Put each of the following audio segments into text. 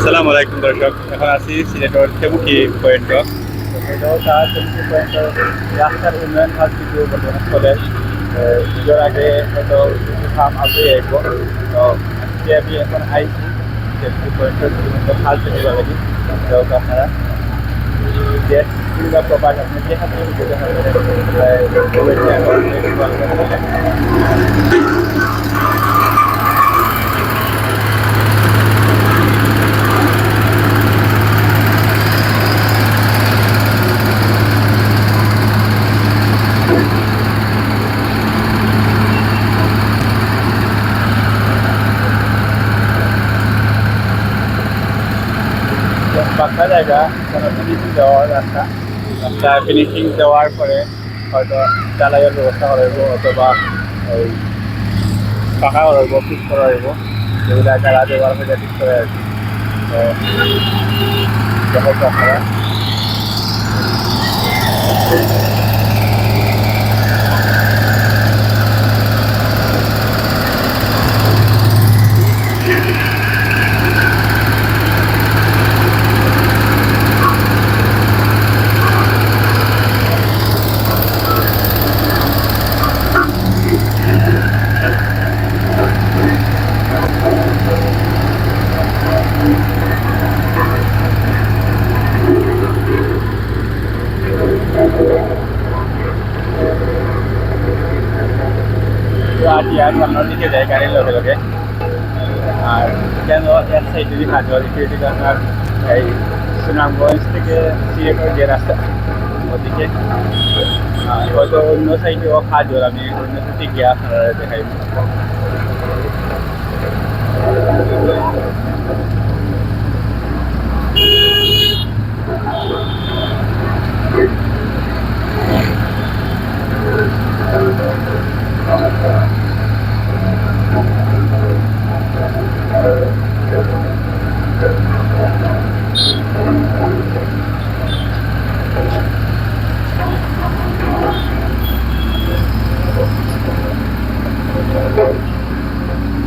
আসসালামু আলাইকুম দর্শক, এখন আছি সিলেটর তেবুকি পয়েন্ট রাস্তার উন্নয়ন কাজ কিছু চলে পুজোর আগে হয়তো কিছু কাম আসব তো আজকে আমি এখন আইছি চলছে পয়েন্টের শুধুমাত্র খাল থেকে যাবে তো আপনারা সুবিধা প্রপার আপনি যে জায়গা ফিনিশিং দেওয়ার রাস্তা। রাস্তা ফিনিশিং দেওয়ার পরে হয়তো জ্বালাইয়ের ব্যবস্থা করা হইব অথবা ওই পাকা করা হইব ফিক্স করা হইব। যেগুলো যারা ব্যবহার করে ঠিক করে আর কি। তো আটি আর অন্য দিকে যায় গাড়ির লগে লগে। আর কেন এক সাইডে দিয়ে হাত দেওয়া দিকে আপনার এই সুনামগঞ্জ থেকে সিলেটের যে রাস্তা, ওদিকে। হয়তো অন্য সাইডেও খাওয়া জল আমি অন্য সাইডে গিয়ে আপনারা দেখাই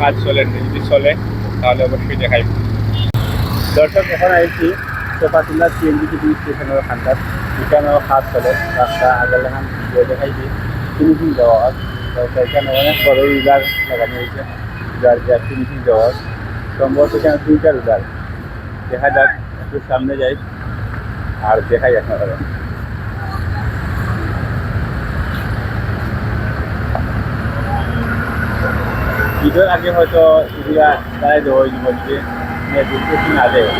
কাজ চলে, যদি চলে, তাহলে অবশ্যই দেখাই। দর্শক, এখন আইছি চোপাতুলা সিএনজি টিভি স্টেশনের খান্দার এখানেও কাজ চলে রাস্তা আগে লেখান ভিডিও দেখাইছি ফিনিশিং দেওয়া হয় তো সেখানে অনেক বড় উইলার লাগানো হয়েছে। উইলার যা ফিনিশিং দেওয়া হয় সম্ভবত এখানে দুইটার উইলার দেখা যাক, একটু সামনে যাই। আর দেখাই আপনারা ঈদের আগে হয়তো এগুলা দাঁড়াই দেবো ওই জীবনকে দুর্গতি না দেয়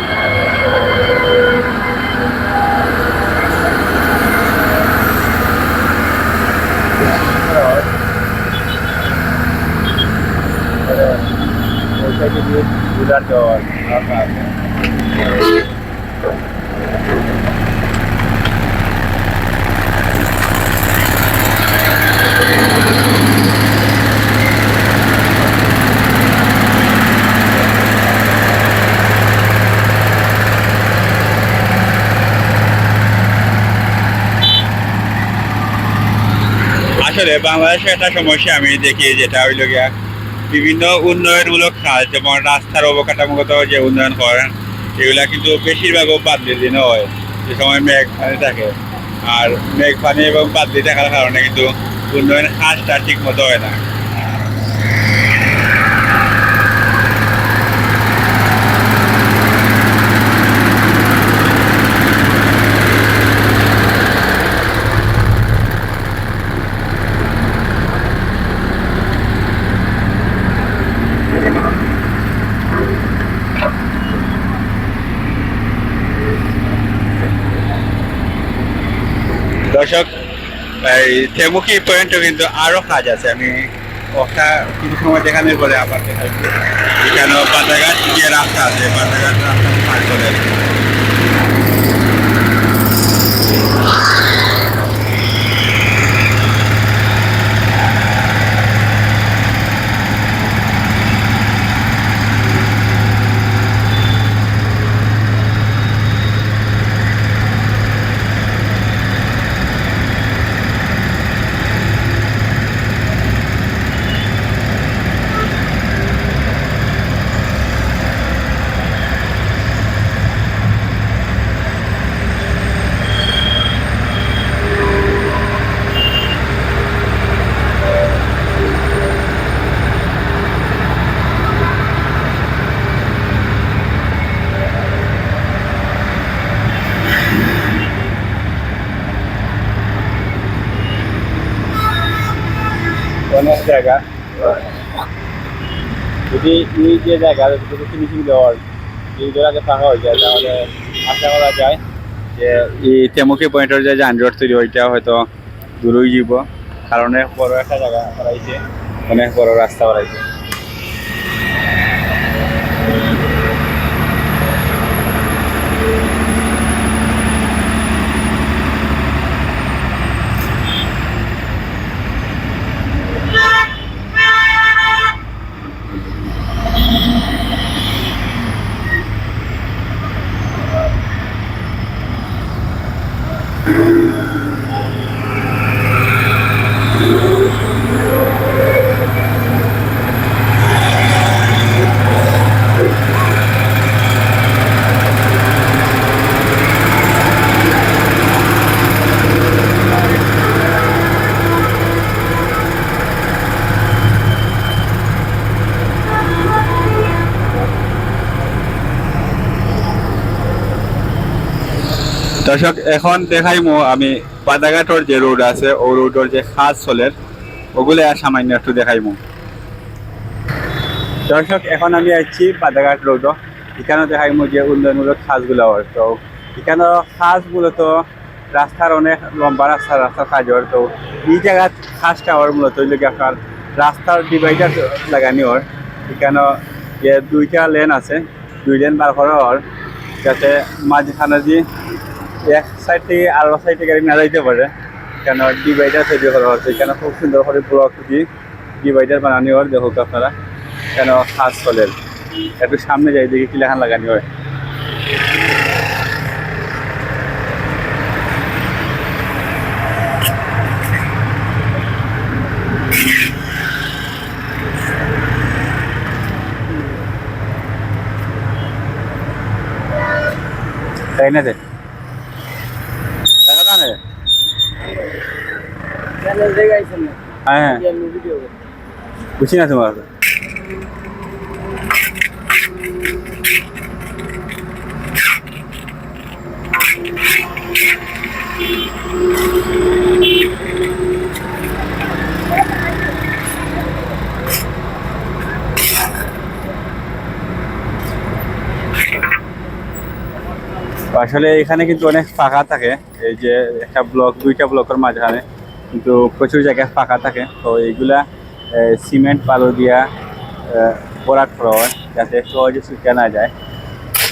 ওই সাইডে দিয়ে গুলার দেওয়ার রাস্তা আসলে বাংলাদেশে একটা সমস্যা আমি দেখি, যেটা হইল গিয়া বিভিন্ন উন্নয়নমূলক কাজ যেমন রাস্তার অবকাঠামোগত যে উন্নয়ন করেন এগুলা কিন্তু বেশিরভাগও বাদলির দিনে হয়, যে সময় মেঘ পানি থাকে। আর মেঘ পানি এবং বাদলি থাকার কারণে কিন্তু উন্নয়নের কাজটা ঠিক মতো হয় না দর্শক এই তেমুখী পয়েন্টও কিন্তু আরও কাজ আছে। আমি কথা কিছু সময় দেখানোর পরে আবার দেখাচ্ছি। এখানেও পাতাঘাট যে রাস্তা আছে পাতাঘাট রাস্তা পার করে অনেক জায়গা। যদি এই যে জায়গা, যদি ফিনিশিং দেওয়ার এইগুলো আগে ফাঁকা হয়ে যায়, তাহলে আশা করা যায় যে এই তেমুখী পয়েন্টের যে যানজট তৈরি ওইটা হয়তো দূরই যাব। কারণ বড় একটা জায়গা বাড়াইছে, অনেক বড় রাস্তা বাড়াইছে। দর্শক, এখন দেখাইমো আমি পাদাঘাটর যে রোড আছে, ও রোডের যে খাস চলের ওগুলো সামান্য একটু দেখাইমো। দর্শক, এখন আমি আসছি পাদাঘাট রোড এখানে দেখাইমো যে উন্নয়নমূলক খাসগুলো তো এখানে খাসগুলো তো রাস্তার অনেক লম্বা রাস্তা, রাস্তার কাজ হয়। তো এই জায়গার খাসটা হওয়ার মূলত আপনার রাস্তার ডিভাইডার লাগানি হয়। এখানে যে দুইটা লেন আছে, দুই লেন বার করা হয়। যাতে মাঝখানে দিয়ে এক সাইড থেকে আর সাইডে গাড়ি না যাইতে পারে। কেন ডিভাইডার তৈরি করা হচ্ছে। এখানে খুব সুন্দর করে ব্লক দিয়ে ডিভাইডার বানানি হয়, দেখো আপনারা। কেন খাস চলেন একটু সামনে যাই, দেখি কি লেখান লাগানি হয়। তাই না দেখা রে চ্যানেল দেখাইছেন হ্যাঁ। ভিডিও বুঝছি না তোমার। আসলে এখানে কিন্তু অনেক ফাঁকা থাকে। এই যে একটা ব্লক, দুইটা ব্লকের মাঝখানে কিন্তু প্রচুর জায়গায় ফাঁকা থাকে। তো এইগুলা সিমেন্ট, বালু দিয়া ভরাট করা হয় যাতে সহজে শুকিয়ে না যায়।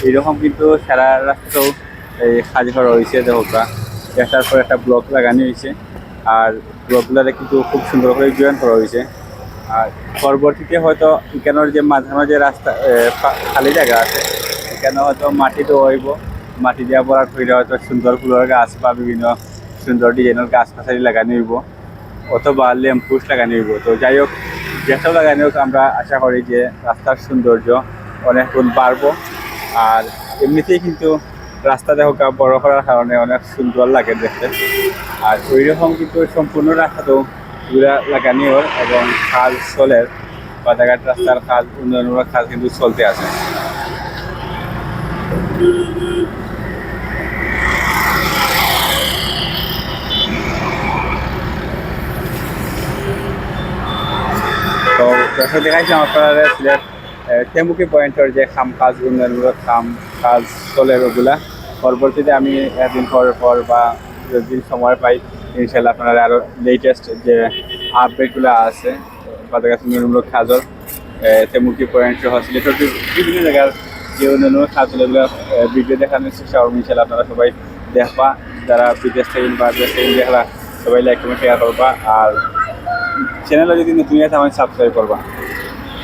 এইরকম কিন্তু সারা রাস্তাতেও এই কাজ করা হয়েছে দেখা একটার পর একটা ব্লক লাগানো হয়েছে। আর ব্লকগুলোতে কিন্তু খুব সুন্দর করে জয়েন করা হয়েছে। আর পরবর্তীতে হয়তো এখানের যে মাঝখানে যে রাস্তা খালি জায়গা আছে এখানে হয়তো মাটি তো হইব। মাটি দেওয়া পড়ার ফিরে হয়তো সুন্দর ফুলের গাছ বা বিভিন্ন সুন্দর ডিজাইনের গাছ গাছালি লাগানো হইব অথবা ল্যাম্পুস লাগানো হইব তো যাই হোক, যেসব লাগানো হোক আমরা আশা করি যে রাস্তার সৌন্দর্য অনেক গুণ বাড়বো আর এমনিতেই কিন্তু রাস্তা দেখো বড় করার কারণে অনেক সুন্দর লাগে দেখতে। আর ওই রকম কিন্তু সম্পূর্ণ রাস্তাতেও এগুলা লাগানিওর এবং খাল চলের বাজারঘাট রাস্তার কাজ উন্নয়নমূলক কাজ কিন্তু চলতে আছে। তো দর্শক দেখাইছিলাম আপনারা সিলেট তেমুকি পয়েন্টের যে খাম কাজ, উন্নয়নমূলক খাম কাজ চলে ওগুলা পরবর্তীতে আমি একদিন পর পর বা যদি সময় পাই ইনশাল্লাহ আপনারা আরও লেটেস্ট যে আপডেটগুলো আছে, বাজারঘাট উন্নয়নমূলক কাজর তেমুকি পয়েন্ট সহ সিলেটের বিভিন্ন জায়গার যে অন্যান্য এগুলো ভিডিও দেখানোর চেষ্টা করব ইনশাল্লাহ আপনারা সবাই দেখবা, যারা বিদেশ থেকে বা দেশ থেকে দেখলা, সবাই লাইক কমেন্ট শেয়ার করবা। আর চ্যানেলে যদি নতুন আছে আমাকে সাবস্ক্রাইব করবা।